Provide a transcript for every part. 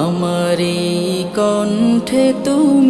আমারি কণ্ঠে তুমি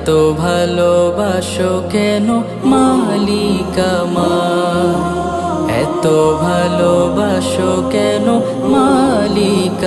এত ভালোবাসো কেন মালিকামা এত ভালোবাসো কেন মালিক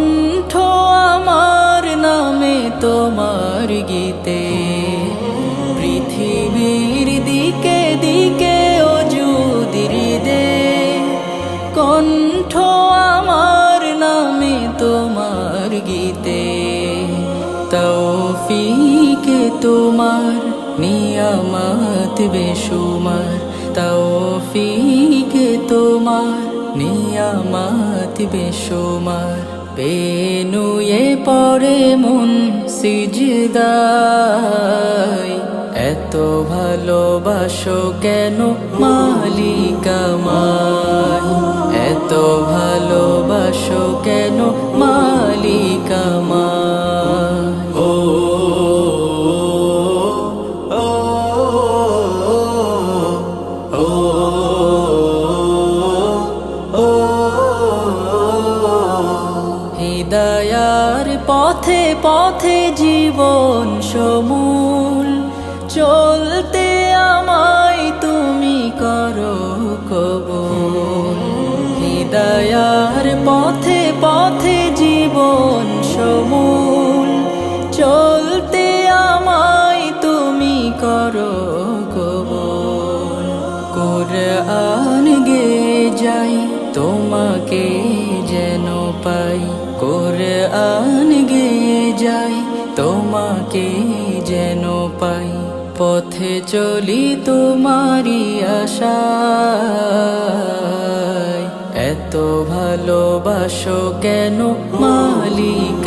কণ্ঠ আমার নামে তোমার গীতে। পৃথিবীর দিকে দিকে অজুদির দে কণ্ঠ আমার নামে তোমার গীতে। তৌফিকে তোমার নিয়ামত বেশুমার। তৌফিকে তোমার নিয়ামত বেশুমার। পেনুয়ে পরে মন সিজদায়। এত ভালোবাসো কেন মালিক হৃদয়ার পথে পথে জীবন সমূল। চলতে আমায় তুমি করো কবুল। হৃদয়ার পথে পথে জীবন সমূল। চলতে আমায় তুমি করো কবুল। কোরআন গে যাই তোমাকে তোমাকে যেন পাই পথে চলি তোমারি আশা এত ভালোবাসো কেন মালিক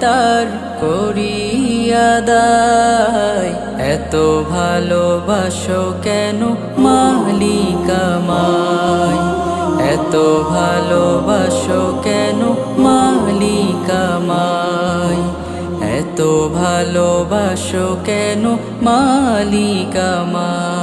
তার করি আদায় এত ভালোবাসো কেন মালিক আমায় এত ভালোবাসো কেন মালিক আমায় এত ভালোবাসো কেন মালিক আমায়